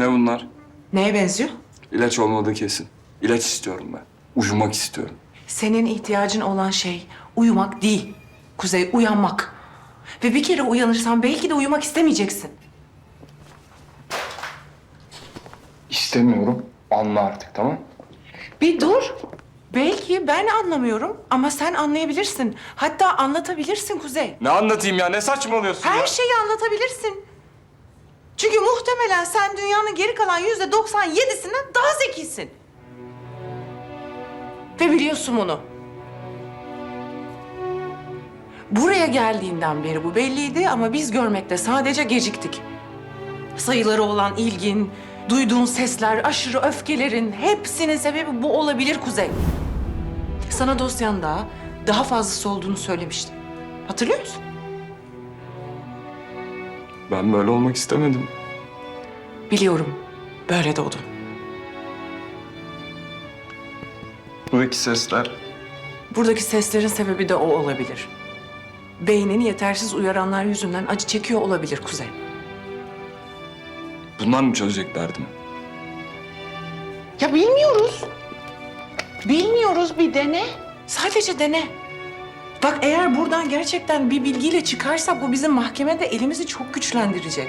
Ne bunlar? Neye benziyor? İlaç olmadığı kesin. İlaç istiyorum ben. Uyumak istiyorum. Senin ihtiyacın olan şey uyumak değil. Kuzey, uyanmak. Ve bir kere uyanırsan belki de uyumak istemeyeceksin. İstemiyorum. Anla artık tamam Bir dur. Belki ben anlamıyorum ama sen anlayabilirsin. Hatta anlatabilirsin Kuzey. Ne anlatayım ya? Ne saçmalıyorsun ya? Her şeyi anlatabilirsin. Çünkü muhtemelen sen dünyanın geri kalan yüzde 97'sinden daha zekisin. Ve biliyorsun bunu. Buraya geldiğinden beri bu belliydi ama biz görmekte sadece geciktik. Sayıları olan ilgin, duyduğun sesler, aşırı öfkelerin hepsinin sebebi bu olabilir Kuzey. Sana dosyanda daha fazlası olduğunu söylemiştim. Hatırlıyor musun? Ben böyle olmak istemedim. Biliyorum. Böyle doğdun. Buradaki sesler Buradaki seslerin sebebi de o olabilir. Beynin yetersiz uyaranlar yüzünden acı çekiyor olabilir Kuzey. bunlar mı çözecek derdimi? Ya bilmiyoruz. Bilmiyoruz bir dene. Sadece dene. Bak eğer buradan gerçekten bir bilgiyle çıkarsak bu bizim mahkemede elimizi çok güçlendirecek.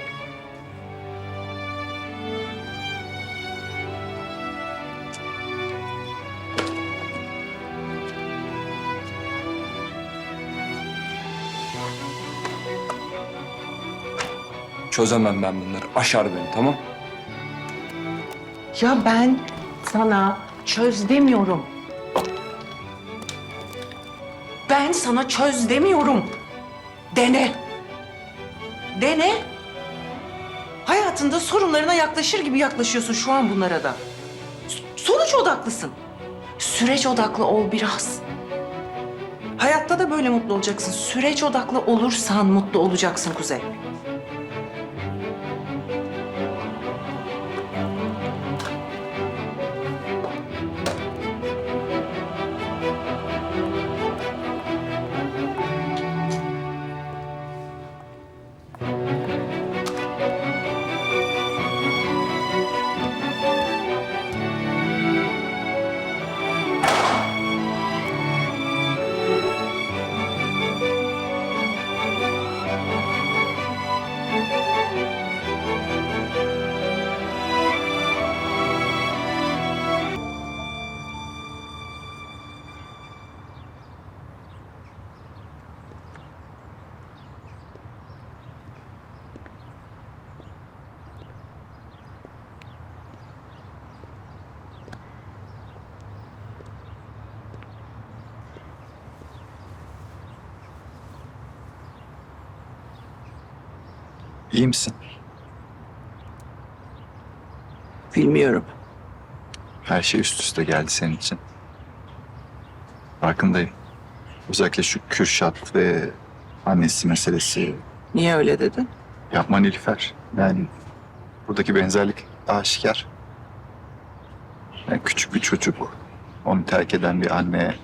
Çözemem ben bunları. Aşar beni tamam? Ya ben sana çöz demiyorum. Ben sana çöz demiyorum. Dene. Dene. Hayatında sorunlarına yaklaşır gibi yaklaşıyorsun şu an bunlara da. Sonuç odaklısın. Süreç odaklı ol biraz. Hayatta da böyle mutlu olacaksın. Süreç odaklı olursan mutlu olacaksın Kuzey. İyi misin? Bilmiyorum. Her şey üst üste geldi senin için. Farkındayım. Özellikle şu Kürşat ve annesi meselesi. Niye öyle dedin? Yapma Nilüfer. Yani buradaki benzerlik aşikar. Yani küçük bir çocuk, onu terk eden bir anne.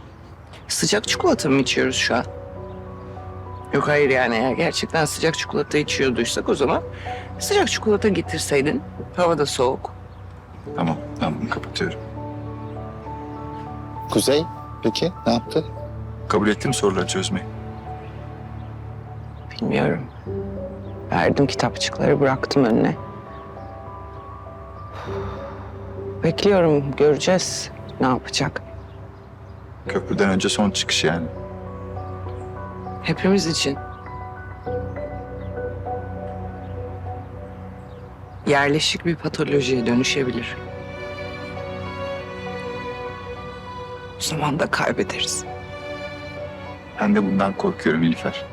Sıcak çikolata mı içiyoruz şu an? Yok hayır yani eğer gerçekten sıcak çikolata içiyorduysak o zaman sıcak çikolata getirseydin. Hava da soğuk. Tamam, tamam kapatıyorum. Kuzey peki ne yaptı? Kabul ettim soruları çözmeyi. Bilmiyorum. Verdim kitapçıkları bıraktım önüne. Bekliyorum göreceğiz ne yapacak. Köprüden önce son çıkış yani. Hepimiz için. Yerleşik bir patolojiye dönüşebilir. Zaman da kaybederiz. Ben de bundan korkuyorum Nilüfer.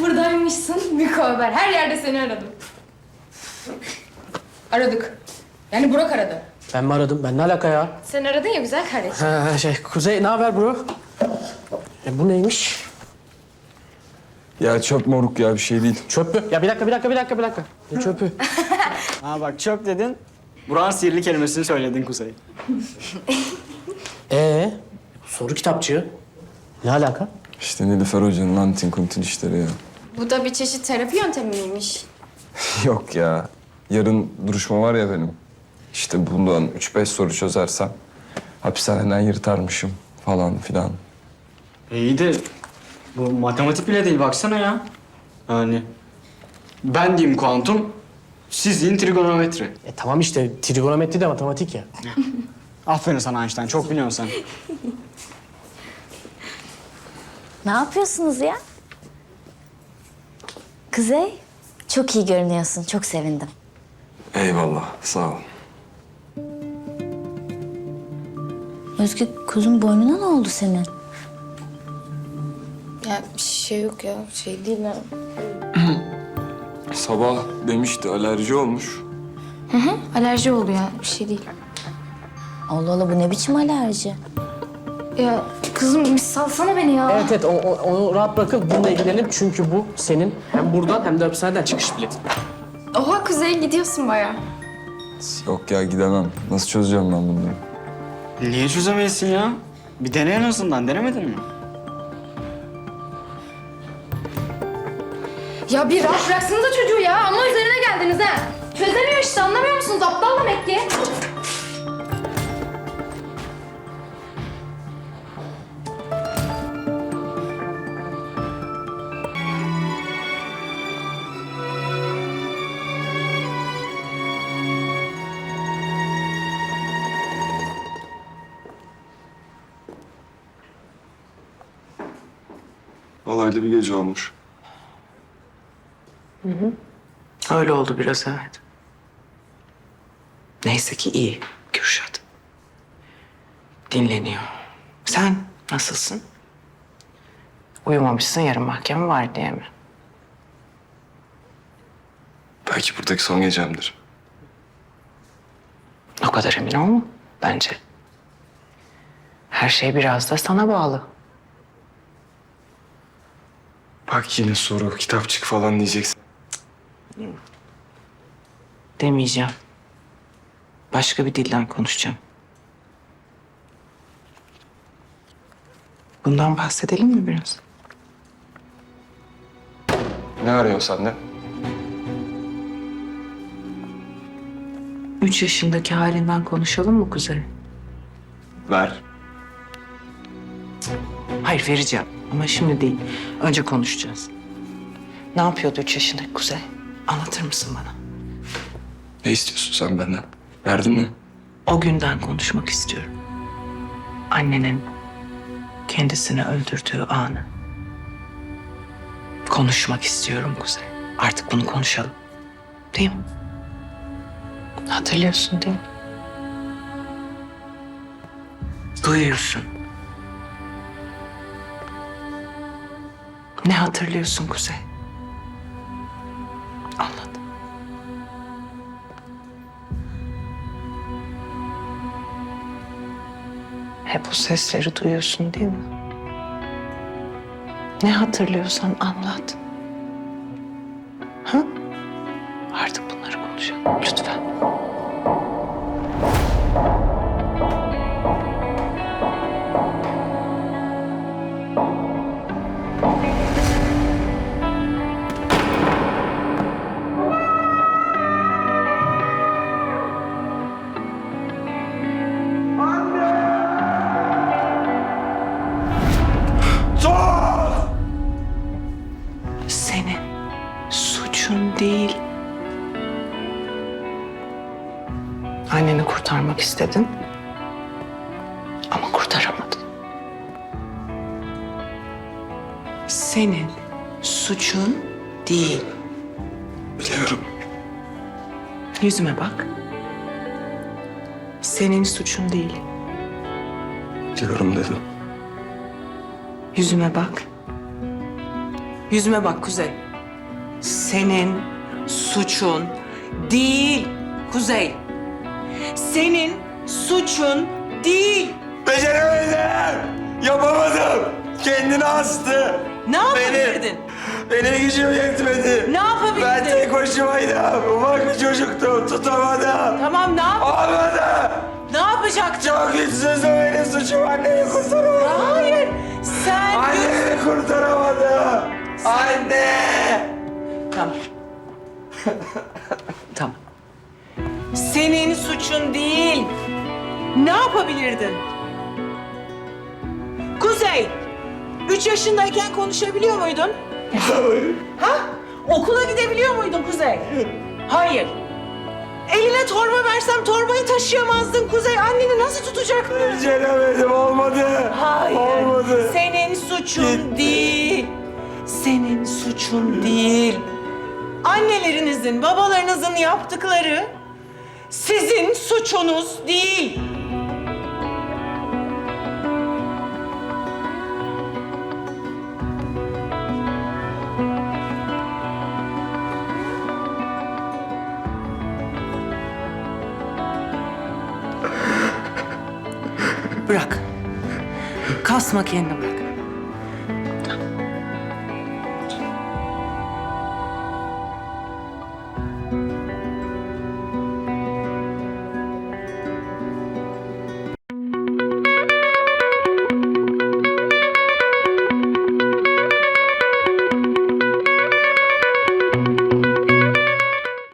Buradaymışsın Büyük haber. Her yerde seni aradım. Aradık. Yani Burak aradı. Ben mi aradım? Ben ne alaka ya? Sen aradın ya güzel kardeşim. Ha, şey, Kuzey ne haber bro? E, bu neymiş? Ya çöp moruk ya bir şey değil. Çöp mü? Ya bir dakika, bir dakika, bir dakika, bir dakika. Ne çöpü? Ha bak çöp dedin. Burak'ın sihirli kelimesini söyledin Kuzey. Ee, soru kitapçığı. Ne alaka? İşte Nilüfer Hoca'nın antin kuntin işleri ya. Bu da bir çeşit terapi yöntemi miymiş? Yok ya. Yarın duruşma var ya benim. İşte bundan üç beş soru çözersem hapishaneden yırtarmışım falan filan. E, İyi de bu matematik bile değil baksana ya. Yani ben diyeyim kuantum, siz deyin trigonometri. E tamam işte, trigonometri de matematik ya. Aferin sana Einstein, çok biliyorsun sen. Ne yapıyorsunuz ya? Kuzey, çok iyi görünüyorsun. Çok sevindim. Eyvallah sağ ol. Özgü, kuzun boynuna ne oldu senin? Ya bir şey yok ya. Şey değil ya. Sabah demişti alerji olmuş. Alerji oldu ya. Bir şey değil. Allah Allah, bu ne biçim alerji? Ya kızım bir salsana beni ya. Evet evet, o, o- onu rahat bırakın. Bununla ilgilenelim çünkü bu senin hem buradan hem de hapishaneden çıkış biletin. Oha Kuzey gidiyorsun baya. Yok ya gidemem. Nasıl çözeceğim ben bunları? Niye çözemezsin ya? Bir dene en azından, denemedin mi? Ya bir rahat bıraksanıza çocuğu ya. Ama üzerine geldiniz ha. Çözemiyor işte anlamıyor musunuz? Aptal demek ki. Olaylı bir gece olmuş. Öyle oldu biraz evet. Neyse ki iyi Kürşat. Dinleniyor. Sen nasılsın? Uyumamışsın yarın mahkeme var diye mi? Belki buradaki son gecemdir. O kadar emin olma bence. Her şey biraz da sana bağlı. Bak yine soru, kitapçık falan diyeceksin. Demeyeceğim. Başka bir dilden konuşacağım. Bundan bahsedelim mi biraz? Ne arıyorsun sen de? Üç yaşındaki halinden konuşalım mı Kuzey? Ver. Hayır vereceğim ama şimdi değil. Önce konuşacağız. Ne yapıyordu üç yaşındaki Kuzey? Anlatır mısın bana? Ne istiyorsun sen benden? Verdin mi? O günden konuşmak istiyorum. Annenin kendisini öldürdüğü anı. Konuşmak istiyorum Kuzey. Artık bunu konuşalım. Değil mi? Hatırlıyorsun değil mi? Duyuyorsun. Ne hatırlıyorsun Kuzey? Hep o sesleri duyuyorsun değil mi? Ne hatırlıyorsan anlat. Ha? Artık bunları konuşalım lütfen. Anneni kurtarmak istedin. Ama kurtaramadın. Senin suçun değil. Biliyorum. Yüzüme bak. Senin suçun değil. Biliyorum dedim. Yüzüme bak. Yüzüme bak Kuzey. Senin suçun değil Kuzey. Senin suçun değil. Beceremedim. Yapamadım. Kendini astı. Ne yapabilirdin? Benim gücüm yetmedi. Ne yapabilirdin? Ben tek başımaydım. Ufak bir çocuktum. Tutamadım. Tamam ne yap? Olmadı. Ne yapacaktın? Çok güçsüzdü benim suçum. Annemi kurtaramadım. Hayır. Sen Annemi kurtaramadım. Anne. Tamam. tamam. Senin suçun değil. Ne yapabilirdin? Kuzey, üç yaşındayken konuşabiliyor muydun? ha? Okula gidebiliyor muydun Kuzey? Hayır. Eline torba versem torbayı taşıyamazdın Kuzey. Anneni nasıl tutacaktın? Beceremedim. Olmadı. Hayır. Olmadı. Senin suçun değil. Senin suçun değil. Annelerinizin, babalarınızın yaptıkları sizin suçunuz değil. Bırak. Kasma kendini bırak.